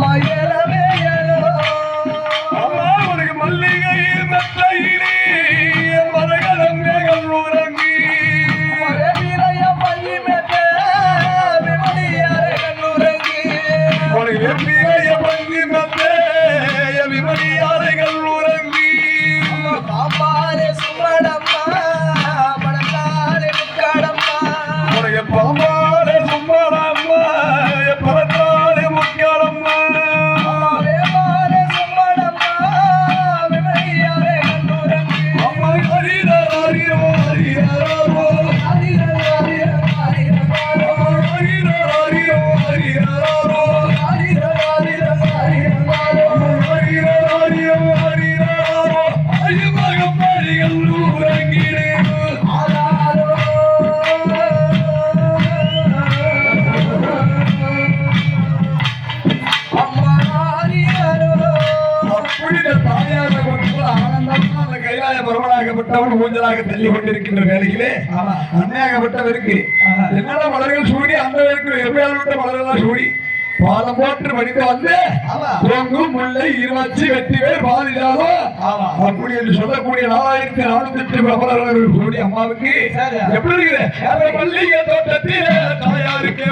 மாயர பிரபலாகப்பட்டவன் ஊஞ்சலாக தள்ளி கொண்டிருக்கின்ற வேலையிலே ஆமா. அன்னையாகப்பட்டவருக்கு. என்னென்ன மலர்கள் சூடி அந்த எப்பயாவது மலர்கள் சூடி பாதம் போட்டு வடித்து வந்து. தோங்கு முல்லை இருவச்சி வெற்றி பேர் பாதிடாதோ. அப்படி என்று சொல்லக்கூடிய நாலாயிரத்தி நானூத்தி எட்டு பிரபலர்கள் கூடிய அம்மாவுக்கு. எப்படி இருக்குது தோட்டத்திலே தாயாருக்கு